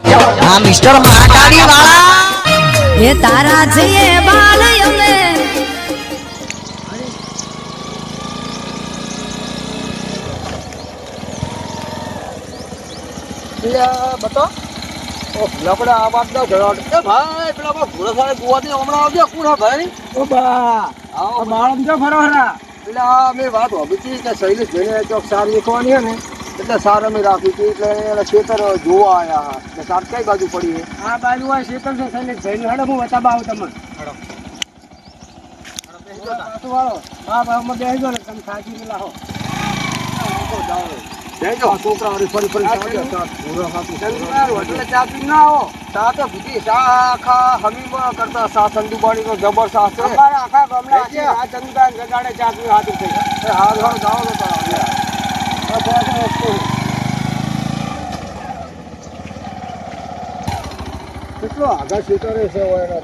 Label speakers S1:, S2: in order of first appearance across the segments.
S1: આ મિસ્ટર મહાકાળી વાળા
S2: એ તારા છે બાલ અમે.
S3: બતો? ઓ લકડા આ વાત ના એ ભાઈ પેલા બા ઘોડા સારે ગોવાથી હમણાં આવજો. કોણ ભાઈ? ઓ બા આવો. બાળમ જો ફરો હરા. પેલા આ અમે વાત હોબી હતી કે શૈલેષ ભાઈને ચોક સાર નીકળવાની હે ને. એટલે સાર અમે રાખી હતી એટલે એના ખેતર જોવા આયા હા એટલે સાર કઈ બાજુ પડી હે
S4: આ બાજુ આ શેતલ છે શૈલેષ ભાઈ હેડો હું બતાવવા આવું તમને વાળો હા બા અમે બેસી ગયો ને તમે સાચી પેલા હો
S3: જઈજો છોકરા વળી ફરી ફરી ચાલ્યા સાર પૂરો ખાતું શનિવાર હોટલે ચા પી ના આવો ચા તો પીધી ચા આખા હમીમાં કરતા સા સંદુબાણી નો જબર સા છે
S4: અમારા આખા ગામના
S3: લઈ ગયા.
S4: આ ચંદુદાન જગાડે ચા પીવા હાથું થઈ
S3: એ હાલ હાલ જાઓ ને તારા કેટલો આગળ ખેતરે છે ઓયના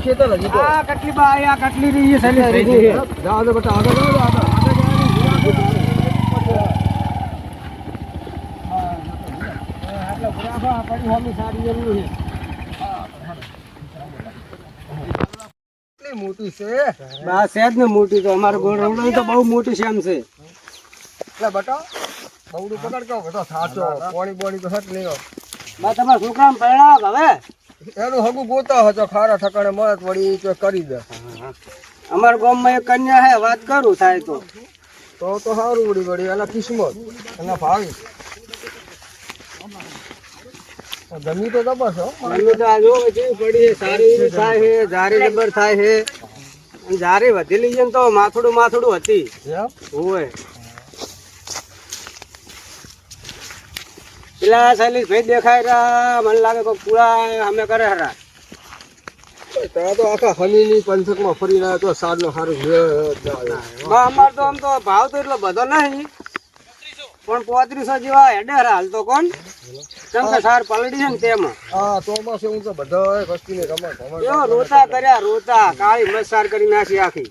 S3: ખેતર હજી
S4: આ કટલી બા આ કટલી રહી છે ભાઈ
S3: તો બેટા આગળ
S4: બરાબર આપણી હોમી સારી જરૂર છે.
S3: કેટલી મોટી છે?
S4: બા ને મોટી તો અમારે ગોળ તો બહુ મોટી છે એમ છે.
S3: એટલે બેટા બહુડું પકડ કહો બેટા સાચો પાણી બોણી તો હટ નહીં
S4: બા તમારા છોકરાને પરણાવ હવે
S3: એનું હગું ગોતા હતો ખારા ઠકાણે મળત વળી તો કરી દે.
S4: અમારા ગામમાં એક કન્યા હે વાત કરું થાય તો.
S3: તો તો સારું વળી વળી એના કિસ્મત એના ભાવી. જમી તો હો.
S4: અમે તો આ કેવી પડી છે સારી થાય છે જારી જબર થાય છે. અને જારી વધેલી છે ને તો માથડું માથડું હતી. હોય પેલા શૈલેષ ભાઈ દેખાય રહ્યા મને લાગે કોઈ પૂરા અમે કરે હરા.
S3: ત્યાં તો આખા હમીની પંથકમાં ફરી રહ્યા તો સારનો સારું
S4: અમાર તો આમ તો ભાવ તો એટલો બધો નહીં. પણ પોત્રીસો જેવા હેડે હરા હાલ તો કોણ? કેમ કે સાર પલડી છે ને તેમાં.
S3: હા ચોમાસે હું તો બધા વસ્તીને રમત
S4: એવો રોતા કર્યા રોતા. કાળી મસાર કરી નાખી આખી.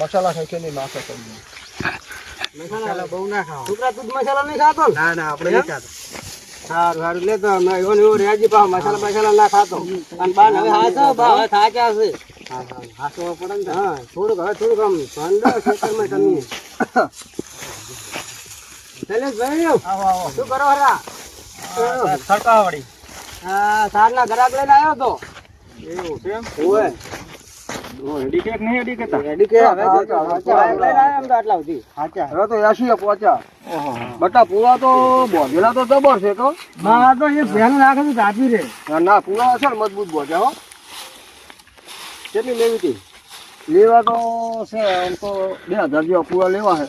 S3: મસાલા ખાઈ નહીં નાખે તમને
S4: મસાલા બહુ ના ખાવ. છોકરા તું મસાલા નહીં ખાતો ને?
S3: ના આપણે
S4: નહીં ખાતો. સારું સારું. લેતો એવો ને એવો રેજી મસાલા મસાલા ના ખાતો. અને બાર હવે હાચો બા હવે થાક્યા છે. ને સારના ઘરાક લઈને આવ્યો તો
S3: એવું છે એમ
S4: ઓય
S3: નહીં હેડી કેતા
S4: હવે
S3: હા,
S4: જો,
S3: હા,
S4: જો,
S3: હા,
S4: લઈને આવ્યા એમ તો આટલા સુધી
S3: હવે તો એસી પહોંચ્યા બટા પૂરા તો બોધેલા તો જબર છે તો
S4: માં તો એ ભેન નાખે રે.
S3: ના, ના પૂરા છે ને મજબૂત બોધ્યા હો.
S4: કેટલી લેવી હતી?
S3: લેવા તો છે આમ તો બે હજાર જેવા પૂરા લેવા છે.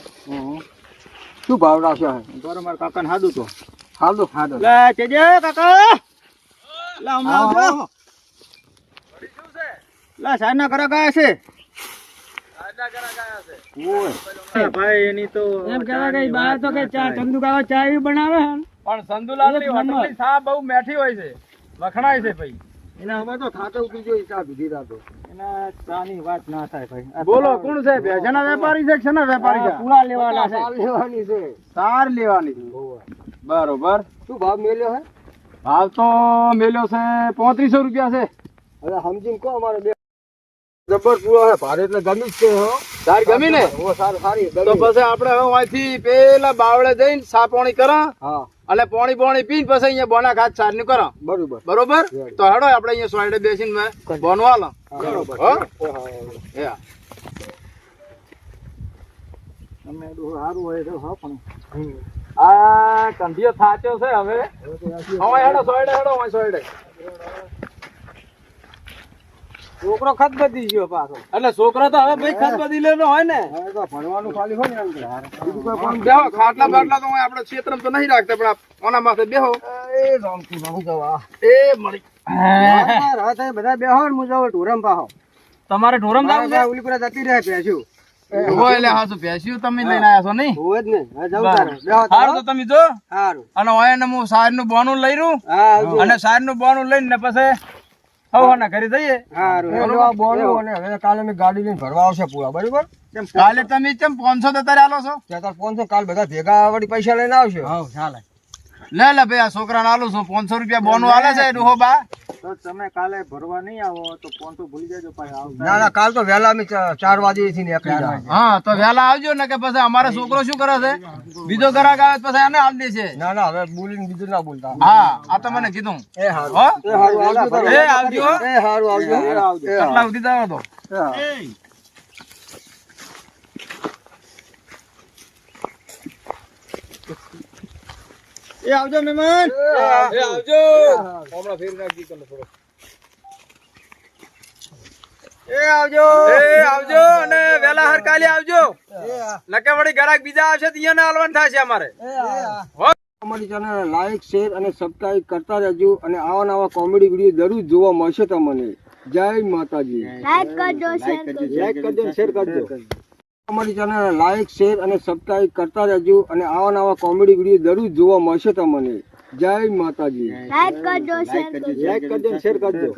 S3: શું ભાવ રાખ્યા છે?
S4: બરો મારા કાકાને હાદું તો.
S3: હાલો હાલો
S4: લે તેજે કાકા! લે હમણાં આવજો. લે સાહેબના ઘરે ગયા છે?
S3: ભાઈ એની તો
S4: એમ કહેવાય કે બહાર તો કે ચા ચંદુ કાકા ચા એવી બનાવે
S3: પણ સંદુલાલ. સા બહુ મેઠી હોય છે. વખણાય છે ભાઈ. એના અમે તો થાતો બીજો ચા પીધી રાતો.
S4: વાત ના થાય ભાઈ?
S3: બોલો કોણ છે ભેજાના વેપારી છે શેના વેપારી છે?
S4: પૂરા લેવાના છે.
S3: સાર લેવાની છે.
S5: તાર લેવાની. બરોબર.
S3: શું ભાવ મેલ્યો હે?
S5: હાલ તો મેલ્યો છે પોત્રીસો રૂપિયા છે.
S3: હવે સમજીને કહો અમારે બે જબર પૂરો હે. ભારે એટલે ગમી જ છે હો.
S5: તાર ગમી ને
S3: ઓ સારું સારી
S5: તો. પછી આપણે હવે અહીંથી પેલા બાવળે જઈને સાપોણી કરા.
S3: હા.
S5: અને પોણી પોણી પીને પછી અહીંયા બોના ખાત સારનું કરો.
S3: બરોબર.
S5: બરોબર? તો હડો આપણે અહીંયા સોયડે બેસીને બોનવા લો હાલો.
S3: બરોબર.
S4: સારું હોય તો હા પણ.
S5: આ કંધિયો થાચ્યો છે હવે.
S3: હવે
S5: હેડો સોયડે હેડો સોયડે.
S4: છોકરો ખત બધી ગયો પાછો.
S5: એટલે છોકરો તો હવે ભાઈ ખત બધી લેનો હોય ને.
S3: ભણવાનું ખાલી હોય ને
S5: બેહો ખાટલા બાટલા તો આપણે ક્ષેત્રમાં તો નહીં રાખતા પણ ઓના માથે બેહો.
S3: એ રામથી ભાગી જવા.
S5: એ મળી.
S4: હવે બધા બેહો ને હું ઢોરમ પાહો.
S5: તમારે ઢોરમ
S4: મારે ભાઈ ઓલી જતી રહે પેસ્યું
S5: હોય એટલે હાસુ ભેંસ્યું તમે લઈને આયા છો નહીં?
S4: હોય જ ને. હવે તારે.
S5: સારું તો તમે જો.
S4: સારું
S5: અને ને હું સારનું બોનું લઈ રહ્યું
S4: હા
S5: અને સારનું બોનું લઈને પછી ઘરે જઈએ.
S3: બોલું અને હવે કાલે ગાડી લઈને ભરવા આવશે પૂરા બરોબર?
S5: કાલે તમે કેમ પાંચસો તો તારે આલો છો?
S3: ત્યાં પાંચસો કાલ બધા ભેગા વળી પૈસા લઈને આવશે
S5: લે લે ભાઈ આ છોકરાને આલું છું. પાંચસો રૂપિયા બોનું આલે છે ડોહો બા.
S4: તો તમે કાલે ભરવા નહીં આવો તો પાંચસો ભૂલી જજો
S3: ના ના કાલ તો વહેલા અમે ચાર વાગે થી નીકળી
S5: હા તો વહેલા આવજો ને કે પછી અમારો છોકરો શું કરે છે? બીજો ગ્રાહક આવે પછી આને આલ દે છે.
S3: ના ના હવે બોલીને બીજું ના બોલતા.
S5: હા આ તો મને કીધું.
S3: એ હારું. એ હારું આવજો
S5: એ
S3: હારું આવજો. એ
S5: કેટલા સુધી જાવ તો
S3: એ
S4: આવજો મહેમાન.
S5: એ આવજો. હમણાં ફેર નાખી કનો થોડો.
S4: એ આવજો.
S5: એ આવજો અને વેલા હર કાલે આવજો. નકે વળી ગ્રાહક બીજા આવશે તો એને આલવાનું થશે અમારે.
S3: અમારી ચેનલ લાઈક શેર અને સબસ્ક્રાઇબ કરતા રહેજો અને આવા નવા કોમેડી વીડિયો જરૂર જોવા મળશે તમને. જય માતાજી.
S2: લાઈક કરજો શેર કરજો
S4: લાઈક કરજો શેર કરજો.
S3: અમારી ચેનલ લાઈક શેર અને સબસ્ક્રાઈબ કરતા રહેજો અને આવા નવા કોમેડી વીડિયો દરરોજ જોવા મળશે તમને. જય માતાજી.
S2: લાઈક કરજો શેર કરજો
S4: લાઈક કરજો શેર કરજો.